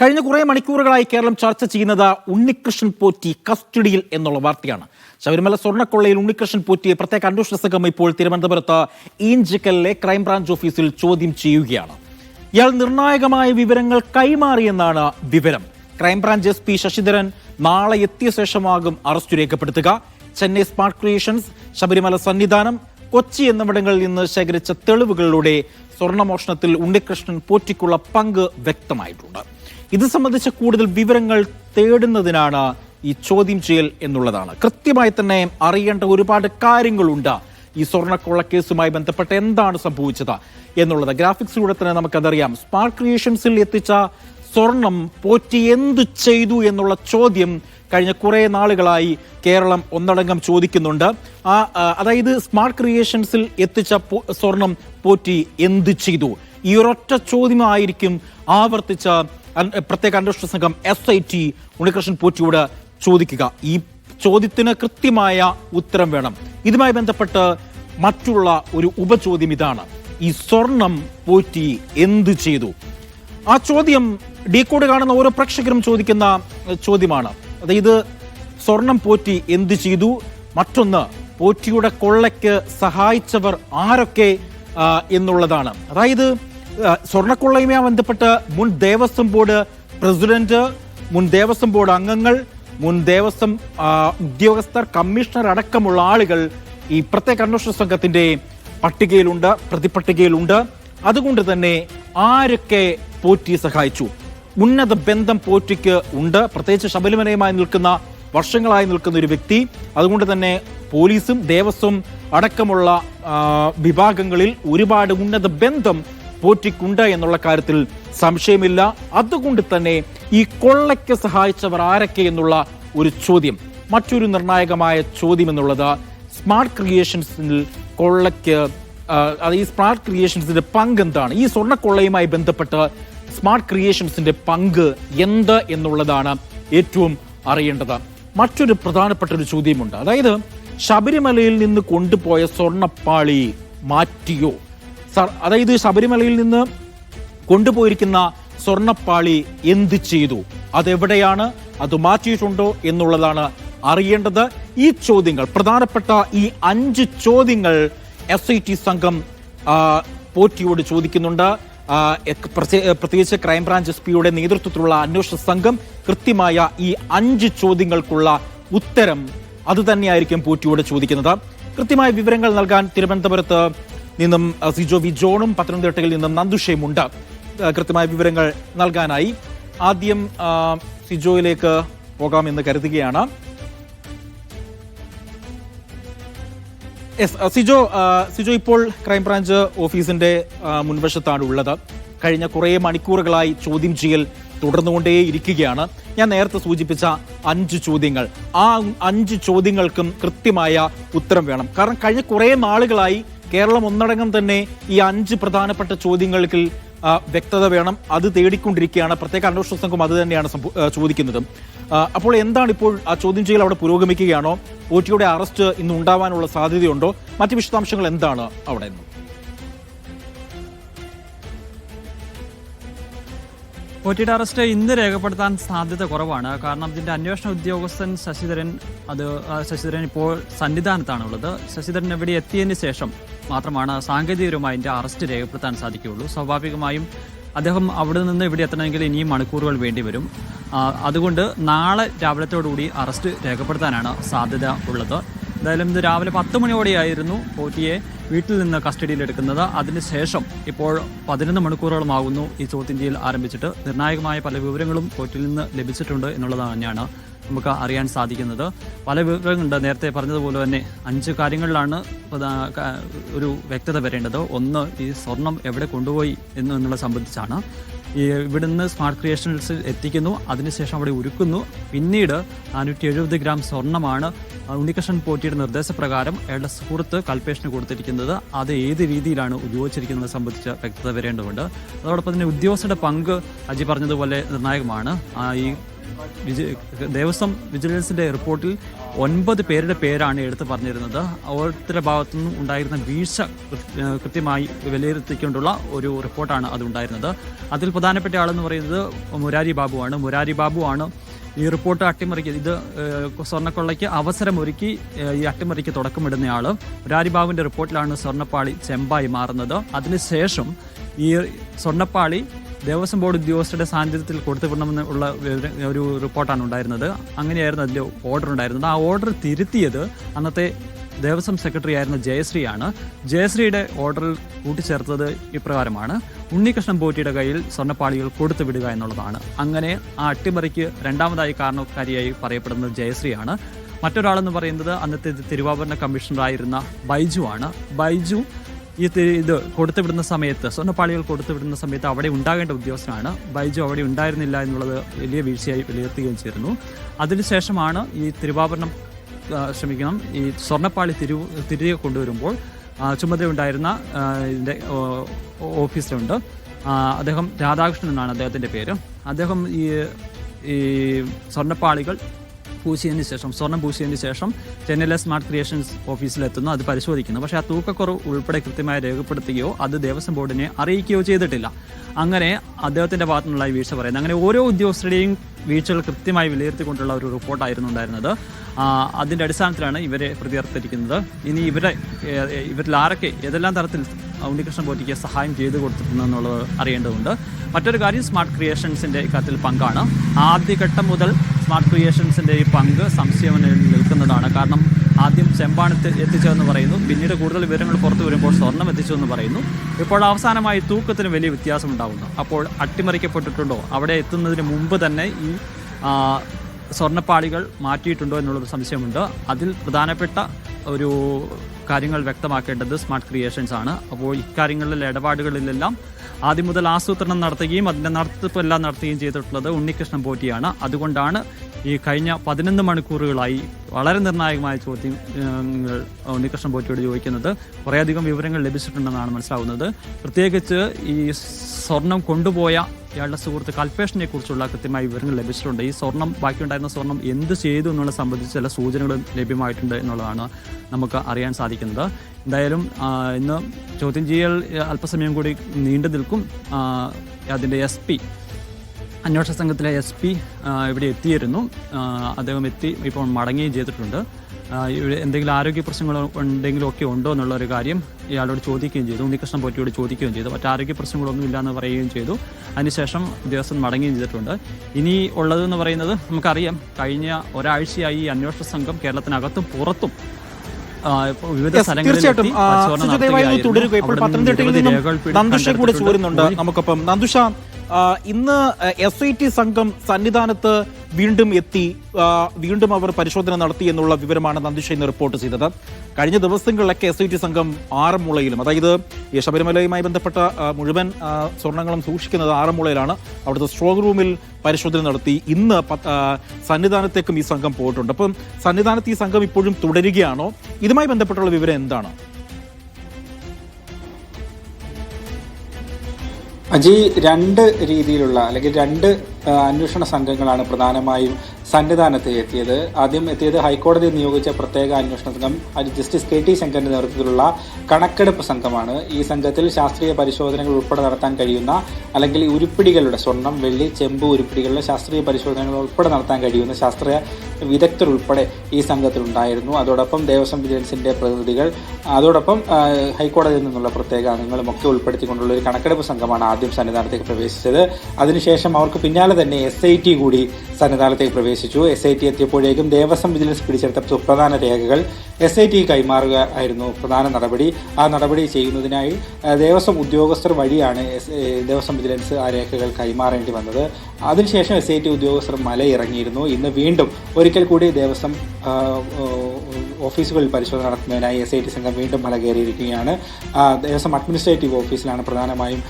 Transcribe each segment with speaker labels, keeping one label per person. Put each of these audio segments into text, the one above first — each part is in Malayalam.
Speaker 1: കഴിഞ്ഞ കുറേ മണിക്കൂറുകളായി കേരളം ചർച്ച ചെയ്യുന്നത് ഉണ്ണികൃഷ്ണൻ പോറ്റി കസ്റ്റഡിയിൽ എന്നുള്ള വാർത്തയാണ്. ശബരിമല സ്വർണക്കൊള്ളയിൽ ഉണ്ണികൃഷ്ണൻ പോറ്റിയെ പ്രത്യേക അന്വേഷണ സംഘം ഇപ്പോൾ തിരുവനന്തപുരത്ത് ഈഞ്ചിക്കലിലെ ക്രൈംബ്രാഞ്ച് ഓഫീസിൽ ചോദ്യം ചെയ്യുകയാണ്. ഇയാൾ നിർണായകമായ വിവരങ്ങൾ കൈമാറിയെന്നാണ് വിവരം. ക്രൈംബ്രാഞ്ച് എസ് പി ശശിധരൻ നാളെ എത്തിയ ശേഷമാകും അറസ്റ്റ് രേഖപ്പെടുത്തുക. ചെന്നൈ സ്മാർട്ട് ക്രിയേഷൻസ് ശബരിമല സന്നിധാനം കൊച്ചി എന്നിവിടങ്ങളിൽ നിന്ന് ശേഖരിച്ച തെളിവുകളിലൂടെ സ്വർണമോഷണത്തിൽ ഉണ്ണികൃഷ്ണൻ പോറ്റിക്കുള്ള പങ്ക് വ്യക്തമായിട്ടുണ്ട്. ഇത് സംബന്ധിച്ച കൂടുതൽ വിവരങ്ങൾ തേടുന്നതിനാണ് ഈ ചോദ്യം ചെയ്യൽ എന്നുള്ളതാണ്. കൃത്യമായി തന്നെ അറിയേണ്ട ഒരുപാട് കാര്യങ്ങളുണ്ട്. ഈ സ്വർണക്കൊള്ള കേസുമായി ബന്ധപ്പെട്ട് എന്താണ് സംഭവിച്ചത് എന്നുള്ളത് ഗ്രാഫിക്സിലൂടെ തന്നെ നമുക്കതറിയാം. സ്പാർക്ക് ക്രിയേഷൻസിൽ എത്തിച്ച സ്വർണം പോറ്റി എന്തു ചെയ്തു എന്നുള്ള ചോദ്യം കഴിഞ്ഞ കുറേ നാളുകളായി കേരളം ഒന്നടങ്കം ചോദിക്കുന്നുണ്ട്. ആ അതായത് സ്മാർട്ട് ക്രിയേഷൻസിൽ എത്തിച്ച സ്വർണം പോറ്റി എന്ത് ചെയ്തു? ഈ ഒരൊറ്റ ചോദ്യമായിരിക്കും ആവർത്തിച്ച പ്രത്യേക അന്വേഷണ സംഘം എസ് ഐ ടി ഉണ്ണികൃഷ്ണൻ പോറ്റിയോട് ചോദിക്കുക. ഈ ചോദ്യത്തിന് കൃത്യമായ ഉത്തരം വേണം. ഇതുമായി ബന്ധപ്പെട്ട് മറ്റുള്ള ഒരു ഉപചോദ്യം ഇതാണ്. ഈ സ്വർണം പോറ്റി എന്ത് ചെയ്തു? ആ ചോദ്യം ഡീകോഡ് കാണുന്ന ഓരോ പ്രേക്ഷകരും ചോദിക്കുന്ന ചോദ്യമാണ്. അതായത് സ്വർണം പോറ്റി എന്ത് ചെയ്തു? മറ്റൊന്ന് പോറ്റിയുടെ കൊള്ളയ്ക്ക് സഹായിച്ചവർ ആരൊക്കെ എന്നുള്ളതാണ്. അതായത് സ്വർണക്കൊള്ളയുമായി ബന്ധപ്പെട്ട് മുൻ ദേവസ്വം ബോർഡ് പ്രസിഡന്റ് മുൻ ദേവസ്വം ബോർഡ് അംഗങ്ങൾ മുൻ ദേവസ്വം ഉദ്യോഗസ്ഥർ കമ്മീഷണർ അടക്കമുള്ള ആളുകൾ ഈ പ്രത്യേക അന്വേഷണ സംഘത്തിന്റെ പട്ടികയിലുണ്ട് പ്രതിപട്ടികയിലുണ്ട്. അതുകൊണ്ട് തന്നെ ആരൊക്കെ പോറ്റി സഹായിച്ചു? ഉന്നത ബന്ധം പോറ്റിക്ക് ഉണ്ട്. പ്രത്യേകിച്ച് ശബരിമലയുമായി നിൽക്കുന്ന വർഷങ്ങളായി നിൽക്കുന്ന ഒരു വ്യക്തി. അതുകൊണ്ട് തന്നെ പോലീസും ദേവസ്വം അടക്കമുള്ള വിഭാഗങ്ങളിൽ ഒരുപാട് ഉന്നത ബന്ധം പോറ്റിക്കുണ്ട് എന്നുള്ള കാര്യത്തിൽ സംശയമില്ല. അതുകൊണ്ട് തന്നെ ഈ കൊള്ളയ്ക്ക് സഹായിച്ചവർ ആരൊക്കെ എന്നുള്ള ഒരു ചോദ്യം. മറ്റൊരു നിർണായകമായ ചോദ്യം എന്നുള്ളത് സ്മാർട്ട് ക്രിയേഷൻസിൽ കൊള്ളയ്ക്ക് ഈ സ്മാർട്ട് ക്രിയേഷൻസിന്റെ പങ്ക് എന്താണ്? ഈ സ്വർണക്കൊള്ളയുമായി ബന്ധപ്പെട്ട് സ്മാർട്ട് ക്രിയേഷൻസിന്റെ പങ്ക് എന്ത് എന്നുള്ളതാണ് ഏറ്റവും അറിയേണ്ടത്. മറ്റൊരു പ്രധാനപ്പെട്ട ഒരു ചോദ്യമുണ്ട്. അതായത് ശബരിമലയിൽ നിന്ന് കൊണ്ടുപോയ സ്വർണപ്പാളി മാറ്റിയോ? അതായത് ശബരിമലയിൽ നിന്ന് കൊണ്ടുപോയിരിക്കുന്ന സ്വർണപ്പാളി എന്ത് ചെയ്തു? അതെവിടെയാണ്? അത് മാറ്റിയിട്ടുണ്ടോ എന്നുള്ളതാണ് അറിയേണ്ടത്. ഈ ചോദ്യങ്ങൾ പ്രധാനപ്പെട്ട ഈ അഞ്ച് ചോദ്യങ്ങൾ എസ് ഐ ടി സംഘം പോറ്റിയോട് ചോദിക്കുന്നുണ്ട്. പ്രത്യേകിച്ച് ക്രൈംബ്രാഞ്ച് എസ് പിയുടെ നേതൃത്വത്തിലുള്ള അന്വേഷണ സംഘം കൃത്യമായ ഈ അഞ്ച് ചോദ്യങ്ങൾക്കുള്ള ഉത്തരം അത് തന്നെയായിരിക്കും പോറ്റിയോട് ചോദിക്കുന്നത്. കൃത്യമായ വിവരങ്ങൾ നൽകാൻ തിരുവനന്തപുരത്ത് നിന്നും സിജോ വി ജോണും പത്തനംതിട്ടയിൽ നിന്നും നന്ദുഷയും ഉണ്ട്. കൃത്യമായ വിവരങ്ങൾ നൽകാനായി. ആദ്യം സിജോയിലേക്ക് പോകാമെന്ന് കരുതുകയാണ്. യെസ് സിജോ സിജോ ഇപ്പോൾ ക്രൈംബ്രാഞ്ച് ഓഫീസിന്റെ മുൻവശത്താണ് ഉള്ളത്. കഴിഞ്ഞ കുറേ മണിക്കൂറുകളായി ചോദ്യം ചെയ്യൽ തുടർന്നുകൊണ്ടേ ഇരിക്കുകയാണ് ഞാൻ നേരത്തെ സൂചിപ്പിച്ച അഞ്ച് ചോദ്യങ്ങൾ. ആ അഞ്ച് ചോദ്യങ്ങൾക്കും കൃത്യമായ ഉത്തരം വേണം. കാരണം കഴിഞ്ഞ കുറേ നാളുകളായി കേരളം ഒന്നടങ്കം തന്നെ ഈ അഞ്ച് പ്രധാനപ്പെട്ട ചോദ്യങ്ങൾക്ക് വ്യക്തത വേണം. അത് തേടിക്കൊണ്ടിരിക്കുകയാണ്. പ്രത്യേക അന്വേഷണ സംഘം അത് തന്നെയാണ് ചോദിക്കുന്നത്. അപ്പോൾ എന്താണ് ഇപ്പോൾ ആ ചോദ്യം ചെയ്യൽ അവിടെ പുരോഗമിക്കുകയാണോ? ഓറ്റിയുടെ അറസ്റ്റ് ഇന്ന് ഉണ്ടാവാനുള്ള സാധ്യതയുണ്ടോ? മറ്റ് വിശദാംശങ്ങൾ എന്താണ് അവിടെ? നിന്ന്
Speaker 2: പോറ്റിയുടെ അറസ്റ്റ് ഇന്ന് രേഖപ്പെടുത്താൻ സാധ്യത കുറവാണ്. കാരണം ഇതിന്റെ അന്വേഷണ ഉദ്യോഗസ്ഥൻ ശശിധരൻ അത് ശശിധരൻ ഇപ്പോൾ സന്നിധാനത്താണുള്ളത്. ശശിധരൻ എവിടെ എത്തിയതിന് ശേഷം മാത്രമാണ് സാങ്കേതികപരമായി ഇതിന്റെ അറസ്റ്റ് രേഖപ്പെടുത്താൻ സാധിക്കുകയുള്ളൂ. സ്വാഭാവികമായും അദ്ദേഹം അവിടെ നിന്ന് ഇവിടെ എത്തണമെങ്കിൽ ഇനിയും മണിക്കൂറുകൾ വേണ്ടിവരും വരും. അതുകൊണ്ട് നാളെ രാവിലത്തോടുകൂടി അറസ്റ്റ് രേഖപ്പെടുത്താനാണ് സാധ്യത ഉള്ളത്. എന്തായാലും ഇന്ന് രാവിലെ പത്ത് മണിയോടെയായിരുന്നു പോറ്റിയെ വീട്ടിൽ നിന്ന് കസ്റ്റഡിയിലെടുക്കുന്നത്. അതിനുശേഷം ഇപ്പോൾ പതിനൊന്ന് മണിക്കൂറോളമാകുന്നു ഈ ചോദ്യം ചെയ്യൽ ആരംഭിച്ചിട്ട്. നിർണായകമായ പല വിവരങ്ങളും പോറ്റിൽ നിന്ന് ലഭിച്ചിട്ടുണ്ട് എന്നുള്ളത് തന്നെയാണ് നമുക്ക് അറിയാൻ സാധിക്കുന്നത്. പല വിവരങ്ങളുണ്ട്. നേരത്തെ പറഞ്ഞതുപോലെ തന്നെ അഞ്ച് കാര്യങ്ങളിലാണ് ഒരു വ്യക്തത വരേണ്ടത്. ഒന്ന് ഈ സ്വർണം എവിടെ കൊണ്ടുപോയി എന്ന് എന്നുള്ളത് സംബന്ധിച്ചാണ്. ഈ ഇവിടുന്ന് സ്മാർട്ട് ക്രിയേഷൻസിൽ എത്തിക്കുന്നു. അതിനുശേഷം അവിടെ ഉരുക്കുന്നു പിന്നീട് നാനൂറ്റി എഴുപത് ഗ്രാം സ്വർണമാണ് ഉണ്ണികൃഷ്ണൻ പോറ്റിയുടെ നിർദ്ദേശപ്രകാരം അയാളുടെ സുഹൃത്ത് കൽപേഷിന് കൊടുത്തിരിക്കുന്നത് അത് ഏത് രീതിയിലാണ് ഉപയോഗിച്ചിരിക്കുന്നത് സംബന്ധിച്ച് വ്യക്തത വരേണ്ടതുണ്ട്. അതോടൊപ്പം തന്നെ ഉദ്യോഗസ്ഥരുടെ പങ്ക് അജി പറഞ്ഞതുപോലെ നിർണായകമാണ്. ഈ ദേവസ്വം വിജിലൻസിന്റെ റിപ്പോർട്ടിൽ ഒൻപത് പേരുടെ പേരാണ് എടുത്തു പറഞ്ഞിരുന്നത്. ഓരോരുത്തരുടെ ഭാഗത്തു നിന്നും ഉണ്ടായിരുന്ന വീഴ്ച കൃത്യമായി വിലയിരുത്തിക്കൊണ്ടുള്ള ഒരു റിപ്പോർട്ടാണ് അത് ഉണ്ടായിരുന്നത്. അതിൽ പ്രധാനപ്പെട്ട ആളെന്ന് പറയുന്നത് മുരാരി ബാബുവാണ്. മുരാരി ബാബുവാണ് ഈ റിപ്പോർട്ട് അട്ടിമറിക്ക് ഇത് സ്വർണക്കൊള്ളയ്ക്ക് അവസരമൊരുക്കി ഈ അട്ടിമറിക്ക് തുടക്കമിടുന്നയാൾ രാരിബാബുവിന്റെ റിപ്പോർട്ടിലാണ് സ്വർണപ്പാളി ചെമ്പായി മാറുന്നത്. അതിനുശേഷം ഈ സ്വർണപ്പാളി ദേവസ്വം ബോർഡ് ഉദ്യോഗസ്ഥരുടെ സാന്നിധ്യത്തിൽ കൊടുത്തുവിടണമെന്ന് ഉള്ള ഒരു റിപ്പോർട്ടാണ് ഉണ്ടായിരുന്നത്. അങ്ങനെയായിരുന്നു അതിൽ ഓർഡർ ഉണ്ടായിരുന്നത്. ആ ഓർഡർ തിരുത്തിയത് അന്നത്തെ ദേവസ്വം സെക്രട്ടറി ആയിരുന്ന ജയശ്രീയാണ്. ജയശ്രീയുടെ ഓർഡറിൽ കൂട്ടിച്ചേർത്തത് ഇപ്രകാരമാണ്. ഉണ്ണികൃഷ്ണൻ പോറ്റിയുടെ കയ്യിൽ സ്വർണപ്പാളികൾ കൊടുത്തു വിടുക എന്നുള്ളതാണ്. അങ്ങനെ ആ അട്ടിമറിക്ക് രണ്ടാമതായി കാരണക്കാരിയായി പറയപ്പെടുന്നത് ജയശ്രീയാണ്. മറ്റൊരാളെന്ന് പറയുന്നത് അന്നത്തെ തിരുവാഭരണ കമ്മീഷണറായിരുന്ന ബൈജു ആണ്. ബൈജു ഈ ഇത് കൊടുത്തുവിടുന്ന സമയത്ത് സ്വർണപ്പാളികൾ കൊടുത്തുവിടുന്ന സമയത്ത് അവിടെ ഉണ്ടാകേണ്ട ഉദ്യോഗസ്ഥനാണ്. ബൈജു അവിടെ ഉണ്ടായിരുന്നില്ല എന്നുള്ളത് വലിയ വീഴ്ചയായി വിലയിരുത്തുകയും ചെയ്തിരുന്നു. അതിനുശേഷമാണ് ഈ തിരുവാഭരണം ക്ഷമിക്കണം ഈ സ്വർണപ്പാളി തിരു തിരികെ കൊണ്ടുവരുമ്പോൾ ചുമതലയുണ്ടായിരുന്ന ഇതിന്റെ ഓഫീസിലുണ്ട് അദ്ദേഹം രാധാകൃഷ്ണൻ എന്നാണ് അദ്ദേഹത്തിന്റെ പേര്. അദ്ദേഹം ഈ ഈ സ്വർണപ്പാളികൾ പൂശിയതിന് ശേഷം സ്വർണം പൂശിയതിന് ശേഷം ചെന്നൈയിലെ സ്മാർട്ട് ക്രിയേഷൻസ് ഓഫീസിലെത്തുന്നു. അത് പരിശോധിക്കുന്നു. പക്ഷേ ആ തൂക്കക്കുറവ് ഉൾപ്പെടെ കൃത്യമായി രേഖപ്പെടുത്തുകയോ അത് ദേവസ്വം ബോർഡിനെ അറിയിക്കുകയോ ചെയ്തിട്ടില്ല. അങ്ങനെ അദ്ദേഹത്തിന്റെ ഭാഗത്തുനിന്നുള്ള വീഴ്ച പറയുന്നത് അങ്ങനെ ഓരോ ഉദ്യോഗസ്ഥരുടെയും വീഴ്ചകൾ കൃത്യമായി വിലയിരുത്തിക്കൊണ്ടുള്ള ഒരു റിപ്പോർട്ടായിരുന്നു ഉണ്ടായിരുന്നത്. അതിന്റെ അടിസ്ഥാനത്തിലാണ് ഇവരെ പ്രതിയർത്തിരിക്കുന്നത്. ഇനി ഇവരെ ഇവരിൽ ആരൊക്കെ ഏതെല്ലാം തരത്തിൽ ഉണ്ണികൃഷ്ണൻ പോറ്റിക്ക് സഹായം ചെയ്തു കൊടുത്തിട്ടുണ്ടെന്നുള്ളത് അറിയേണ്ടതുണ്ട്. മറ്റൊരു കാര്യം സ്മാർട്ട് ക്രിയേഷൻസിന്റെ ഇക്കാര്യത്തിൽ പങ്കാണ്. ആദ്യഘട്ടം മുതൽ സ്മാർട്ട് ക്രിയേഷൻസിന്റെ ഈ പങ്ക് സംശയം നിൽക്കുന്നതാണ്. കാരണം ആദ്യം ചെമ്പാണ് എത്തി- എത്തിച്ചതെന്ന് പറയുന്നു. പിന്നീട് കൂടുതൽ വിവരങ്ങൾ പുറത്തു വരുമ്പോൾ സ്വർണം എത്തിച്ചതെന്ന് പറയുന്നു. ഇപ്പോൾ അവസാനമായി തൂക്കത്തിന് വലിയ വ്യത്യാസം വ്യത്യാസമുണ്ടാകുന്നു അപ്പോൾ അട്ടിമറിക്കപ്പെട്ടിട്ടുണ്ടോ? അവിടെ എത്തുന്നതിന് മുമ്പ് തന്നെ ഈ സ്വർണപ്പാളികൾ മാറ്റിയിട്ടുണ്ടോ എന്നുള്ളൊരു സംശയമുണ്ട്. അതിൽ പ്രധാനപ്പെട്ട ഒരു കാര്യങ്ങൾ വ്യക്തമാക്കേണ്ടത് സ്മാർട്ട് ക്രിയേഷൻസ് ആണ്. അപ്പോൾ ഇക്കാര്യങ്ങളിലെ ഇടപാടുകളിലെല്ലാം ആദ്യം മുതൽ ആസൂത്രണം നടത്തുകയും അതിന്റെ നടത്തിപ്പെല്ലാം നടത്തുകയും ചെയ്തിട്ടുള്ളത് ഉണ്ണികൃഷ്ണൻ പോറ്റിയാണ്. അതുകൊണ്ടാണ് ഈ കഴിഞ്ഞ പതിനൊന്ന് മണിക്കൂറുകളായി വളരെ നിർണായകമായ ചോദ്യങ്ങൾ ഉണ്ണികൃഷ്ണൻ പോറ്റിയോട് ചോദിക്കുന്നത്. കുറേയധികം വിവരങ്ങൾ ലഭിച്ചിട്ടുണ്ടെന്നാണ് മനസ്സിലാവുന്നത്. പ്രത്യേകിച്ച് ഈ സ്വർണം കൊണ്ടുപോയ ഇയാളുടെ സുഹൃത്ത് കൽപേഷനെ കുറിച്ചുള്ള കൃത്യമായ വിവരങ്ങൾ ലഭിച്ചിട്ടുണ്ട്. ഈ സ്വർണം ബാക്കിയുണ്ടായിരുന്ന സ്വർണം എന്ത് ചെയ്തു എന്നുള്ള സംബന്ധിച്ച് ചില സൂചനകളും ലഭ്യമായിട്ടുണ്ട് എന്നുള്ളതാണ് നമുക്ക് അറിയാൻ സാധിക്കുന്നത്. എന്തായാലും ആ, ഇന്ന് ചോദ്യം ചെയ്യൽ അല്പസമയം കൂടി നീണ്ടു നിൽക്കും. അതിന്റെ എസ് പി അന്വേഷണ സംഘത്തിലെ എസ് പി ഇവിടെ എത്തിയിരുന്നു. അദ്ദേഹം എത്തി ഇപ്പോൾ മടങ്ങുകയും ചെയ്തിട്ടുണ്ട്. ഇവിടെ എന്തെങ്കിലും ആരോഗ്യ പ്രശ്നങ്ങൾ ഉണ്ടെങ്കിലും ഒക്കെ ഉണ്ടോ എന്നുള്ള ഒരു കാര്യം ഇയാളോട് ചോദിക്കുകയും ചെയ്തു. ഉണ്ണികൃഷ്ണൻ പോറ്റിയോട് ചോദിക്കുകയും ചെയ്തു. മറ്റു ആരോഗ്യ പ്രശ്നങ്ങളൊന്നും ഇല്ല എന്ന് പറയുകയും ചെയ്തു. അതിനുശേഷം ഉദ്യോഗസ്ഥൻ മടങ്ങുകയും ചെയ്തിട്ടുണ്ട്. ഇനി ഉള്ളതെന്ന് പറയുന്നത് നമുക്കറിയാം. കഴിഞ്ഞ ഒരാഴ്ചയായി ഈ അന്വേഷണ സംഘം കേരളത്തിനകത്തും പുറത്തും
Speaker 1: തീർച്ചയായിട്ടും ദയവായി. തുടരുക ഇപ്പോൾ പത്തനംതിട്ടയിൽ നിന്നും നന്ദുഷ കൂടെ. ചോരുന്നുണ്ട് നമുക്കൊപ്പം നന്ദുഷ ഇന്ന് എസ് ഐ ടി സംഘം സന്നിധാനത്ത് വീണ്ടും എത്തി. വീണ്ടും അവർ പരിശോധന നടത്തി എന്നുള്ള വിവരമാണ് നന്ദുഷ ഇന്ന് റിപ്പോർട്ട് ചെയ്തത്. കഴിഞ്ഞ ദിവസങ്ങളിലൊക്കെ എസ് ഐ ടി സംഘം ആറന്മുളയിലും അതായത് ഈ ശബരിമലയുമായി ബന്ധപ്പെട്ട മുഴുവൻ സ്വർണങ്ങളും സൂക്ഷിക്കുന്നത് ആറന്മുളയിലാണ് അവിടുത്തെ സ്ട്രോങ് റൂമിൽ പരിശോധന നടത്തി. ഇന്ന് സന്നിധാനത്തേക്കും ഈ സംഘം പോയിട്ടുണ്ട്. അപ്പം സന്നിധാനത്ത് ഈ സംഘം ഇപ്പോഴും തുടരുകയാണോ? ഇതുമായി ബന്ധപ്പെട്ടുള്ള വിവരം എന്താണ്?
Speaker 3: അജി രണ്ട് രീതിയിലുള്ള അല്ലെങ്കിൽ രണ്ട് അന്വേഷണ സംഘങ്ങളാണ് പ്രധാനമായും സന്നിധാനത്ത് എത്തിയത്. ആദ്യം എത്തിയത് ഹൈക്കോടതി നിയോഗിച്ച പ്രത്യേക അന്വേഷണ സംഘം ജസ്റ്റിസ് കെ ടി ശങ്കറിന്റെ നേതൃത്വത്തിലുള്ള കണക്കെടുപ്പ് സംഘമാണ്. ഈ സംഘത്തിൽ ശാസ്ത്രീയ പരിശോധനകൾ ഉൾപ്പെടെ നടത്താൻ കഴിയുന്ന അല്ലെങ്കിൽ ഉരുപ്പിടികളുടെ സ്വർണം വെള്ളി ചെമ്പ് ഉരുപ്പിടികളുടെ ശാസ്ത്രീയ പരിശോധനകൾ ഉൾപ്പെടെ നടത്താൻ കഴിയുന്ന ശാസ്ത്രീയ വിദഗ്ധർ ഉൾപ്പെടെ ഈ സംഘത്തിലുണ്ടായിരുന്നു അതോടൊപ്പം ദേവസ്വം വിജിലൻസിന്റെ പ്രതിനിധികൾ അതോടൊപ്പം ഹൈക്കോടതിയിൽ നിന്നുള്ള പ്രത്യേക അംഗങ്ങളും ഒക്കെ ഉൾപ്പെടുത്തിക്കൊണ്ടുള്ള ഒരു കണക്കെടുപ്പ് സംഘമാണ് ആദ്യം സന്നിധാനത്തേക്ക് പ്രവേശിച്ചത്. അതിനുശേഷം അവർക്ക് പിന്നാലെ തന്നെ എസ് കൂടി സന്നിധാനത്തേക്ക് പ്രവേശിച്ചു. എസ് ഐ ടി എത്തിയപ്പോഴേക്കും ദേവസ്വം വിജിലൻസ് പിടിച്ചെടുത്ത സുപ്രധാന രേഖകൾ എസ് ഐ ടി കൈമാറുക ആയിരുന്നു പ്രധാന നടപടി. ആ നടപടി ചെയ്യുന്നതിനായി ദേവസ്വം ഉദ്യോഗസ്ഥർ വഴിയാണ് ദേവസ്വം വിജിലൻസ് ആ രേഖകൾ കൈമാറേണ്ടി വന്നത്. അതിനുശേഷം എസ് ഐ ടി ഉദ്യോഗസ്ഥർ മലയിറങ്ങിയിരുന്നു. ഇന്ന് വീണ്ടും ഒരിക്കൽ കൂടി ദേവസ്വം ഓഫീസുകളിൽ പരിശോധന നടത്തുന്നതിനായി എസ് ഐ ടി സംഘം വീണ്ടും മല കയറിയിരിക്കുകയാണ്. ദേവസ്വം അഡ്മിനിസ്ട്രേറ്റീവ് ഓഫീസിലാണ് പ്രധാനമായും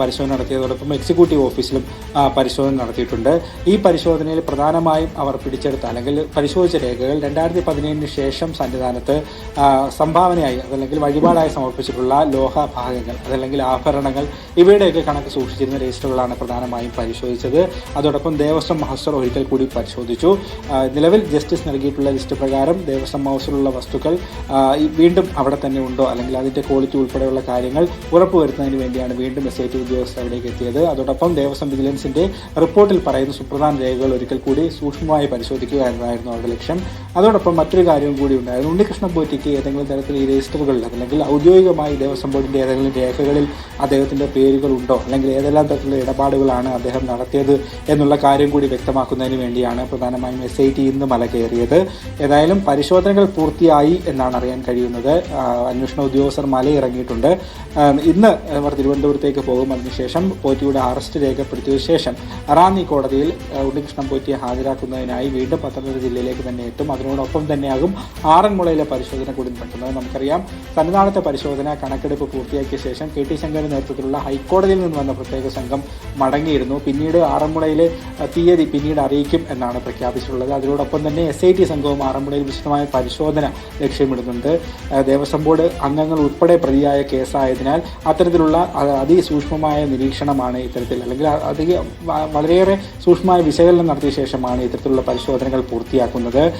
Speaker 3: പരിശോധന നടത്തിയതോടൊപ്പം എക്സിക്യൂട്ടീവ് ഓഫീസിലും പരിശോധന നടത്തിയിട്ടുണ്ട്. ഈ പരിശോധനയിൽ പ്രധാനമായും അവർ പിടിച്ചെടുത്ത അല്ലെങ്കിൽ പരിശോധിച്ച രേഖകൾ രണ്ടായിരത്തി പതിനേഴിന് ശേഷം സന്നിധാനത്ത് സംഭാവനയായി അതല്ലെങ്കിൽ വഴിപാടായി സമർപ്പിച്ചിട്ടുള്ള ലോഹ ഭാഗങ്ങൾ അതല്ലെങ്കിൽ ആഭരണങ്ങൾ ഇവയുടെയൊക്കെ കണക്ക് സൂക്ഷിച്ചിരുന്ന രജിസ്റ്ററുകളാണ് പ്രധാനമായും പരിശോധിച്ചത്. അതോടൊപ്പം ദേവസ്വം മഹസർ ഒരിക്കൽ കൂടി പരിശോധിച്ചു. നിലവിൽ ജസ്റ്റിസ് നൽകിയിട്ടുള്ള ലിസ്റ്റ് പ്രകാരം ദേവസ്വം ഹൗസിലുള്ള വസ്തുക്കൾ വീണ്ടും അവിടെ തന്നെ ഉണ്ടോ അല്ലെങ്കിൽ അതിന്റെ ക്വാളിറ്റി ഉൾപ്പെടെയുള്ള കാര്യങ്ങൾ ഉറപ്പുവരുത്തുന്നതിന് വേണ്ടിയാണ് വീണ്ടും എസ് ഐ ടി ഉദ്യോഗസ്ഥർ അവിടേക്ക് എത്തിയത്. അതോടൊപ്പം ദേവസ്വം വിജിലൻസിന്റെ റിപ്പോർട്ടിൽ പറയുന്ന സുപ്രധാന രേഖകൾ ഒരിക്കൽ കൂടി സൂക്ഷ്മമായി പരിശോധിക്കുക എന്നതായിരുന്നു അവരുടെ ലക്ഷ്യം. അതോടൊപ്പം മറ്റൊരു കാര്യവും കൂടി ഉണ്ടായിരുന്നു. ഉണ്ണികൃഷ്ണൻ പോറ്റിക്ക് ഏതെങ്കിലും തരത്തിൽ ഈ രജിസ്റ്ററുകളിൽ അല്ലെങ്കിൽ ഔദ്യോഗികമായി ദേവസ്വം ബോർഡിന്റെ ഏതെങ്കിലും രേഖകളിൽ അദ്ദേഹത്തിന്റെ പേരുകൾ ഉണ്ടോ അല്ലെങ്കിൽ ഏതെല്ലാം തരത്തിലുള്ള ഇടപാടുകളാണ് അദ്ദേഹം നടത്തിയത് എന്നുള്ള കാര്യം കൂടി വ്യക്തമാക്കുന്നതിന് വേണ്ടിയാണ് പ്രധാനമായും എസ് ഐ ടി ഇന്ന് മല കയറിയത്. ഏതായാലും പരിശോധനകൾ പൂർത്തിയായി എന്നാണ് അറിയാൻ കഴിയുന്നത്. അന്വേഷണ ഉദ്യോഗസ്ഥർ മലയിറങ്ങിയിട്ടുണ്ട്. ഇന്ന് അവർ തിരുവനന്തപുരത്തേക്ക് പോകും. അതിനുശേഷം പോറ്റിയുടെ അറസ്റ്റ് രേഖപ്പെടുത്തിയ ശേഷം റാന്നി കോടതിയിൽ ഉണ്ണികൃഷ്ണൻ പോറ്റിയെ ഹാജരാക്കുന്നതിനായി വീണ്ടും പത്തനംതിട്ട ജില്ലയിലേക്ക് തന്നെ എത്തും. അതിനോടൊപ്പം തന്നെയാകും ആറന്മുളയിലെ പരിശോധന കൂടി നടത്തുന്നത്. നമുക്കറിയാം സന്നിധാനത്തെ പരിശോധന കണക്കെടുപ്പ് പൂർത്തിയാക്കിയ ശേഷം കെ ടി ശങ്കറിന്റെ നേതൃത്വത്തിലുള്ള ഹൈക്കോടതിയിൽ നിന്ന് വന്ന പ്രത്യേക സംഘം മടങ്ങിയിരുന്നു. പിന്നീട് ആറന്മുളയിലെ തീയതി പിന്നീട് അറിയിക്കും എന്നാണ് പ്രഖ്യാപിച്ചിട്ടുള്ളത്. അതിനോടൊപ്പം തന്നെ എസ് ഐ ടി സംഘവും ആറന്മുളയിൽ വിശദമായ പരിശോധന ലക്ഷ്യമിടുന്നുണ്ട്. ആ, ദേവസ്വം ബോർഡ് അംഗങ്ങൾ ഉൾപ്പെടെ പ്രതിയായ കേസായതിനാൽ അത്തരത്തിലുള്ള അതിസൂക്ഷ്മമായ നിരീക്ഷണമാണ് ഇത്തരത്തിൽ. അല്ലെങ്കിൽ അധിക വളരെയേറെ സൂക്ഷ്മമായ വിശകലനം നടത്തിയ ശേഷമാണ് ഇത്തരത്തിലുള്ള പരിശോധനകൾ പൂർത്തിയാക്കുന്നത്.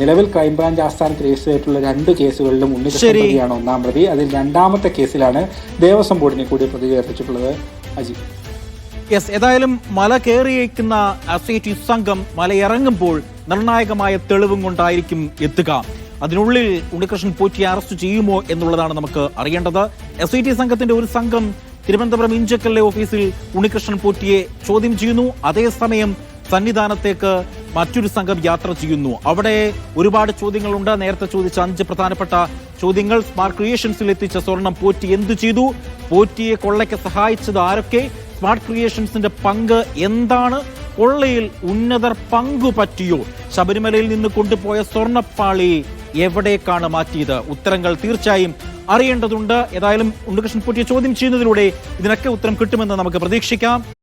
Speaker 3: നിലവിൽ ക്രൈംബ്രാഞ്ച് ആസ്ഥാനത്ത് രജിസ്റ്റർ ചെയ്തിട്ടുള്ള രണ്ട് കേസുകളിലും ഉണ്ണികൃഷ്ണൻ. പ്രതിയാണ് ഒന്നാം പ്രതി. അതിൽ രണ്ടാമത്തെ കേസിലാണ് ദേവസ്വം ബോർഡിനെ കൂടി പ്രതി ചേർത്തിട്ടുള്ളത് അജി.
Speaker 1: യെസ് ഏതായാലും മല കയറിയേക്കുന്ന എസ് സംഘം മല ഇറങ്ങുമ്പോൾ നിർണായകമായ തെളിവും കൊണ്ടായിരിക്കും എത്തുക. അതിനുള്ളിൽ ഉണ്ണികൃഷ്ണൻ പോറ്റിയെ അറസ്റ്റ് ചെയ്യുമോ എന്നുള്ളതാണ് നമുക്ക് അറിയേണ്ടത്. എസ് ഐ ടി സംഘത്തിന്റെ ഒരു സംഘം തിരുവനന്തപുരം ഇഞ്ചക്കല്ലെ ഓഫീസിൽ ഉണ്ണികൃഷ്ണൻ പോറ്റിയെ ചോദ്യം ചെയ്യുന്നു. അതേസമയം സന്നിധാനത്തേക്ക് മറ്റൊരു സംഘം യാത്ര ചെയ്യുന്നു. അവിടെ ഒരുപാട് ചോദ്യങ്ങളുണ്ട്. നേരത്തെ ചോദിച്ച അഞ്ച് പ്രധാനപ്പെട്ട ചോദ്യങ്ങൾ സ്മാർട്ട് ക്രിയേഷൻസിൽ എത്തിച്ച സ്വർണം പോറ്റി എന്തു ചെയ്തു? പോറ്റിയെ കൊള്ളയ്ക്ക് സഹായിച്ചത് ആരൊക്കെ? സ്മാർട്ട് ക്രിയേഷൻസിന്റെ പങ്ക് എന്താണ്? കൊള്ളയിൽ ഉന്നതർ പങ്കു പറ്റിയോ? ശബരിമലയിൽ നിന്ന് കൊണ്ടുപോയ സ്വർണപ്പാളി എവിടേക്കാണ് മാറ്റിയത്? ഉത്തരങ്ങൾ തീർച്ചയായും അറിയേണ്ടതുണ്ട്. ഏതായാലും ഉണ്ണികൃഷ്ണൻ പോറ്റിയെ ചോദ്യം ചെയ്യുന്നതിലൂടെ ഇതിനൊക്കെ ഉത്തരം കിട്ടുമെന്ന് നമുക്ക് പ്രതീക്ഷിക്കാം.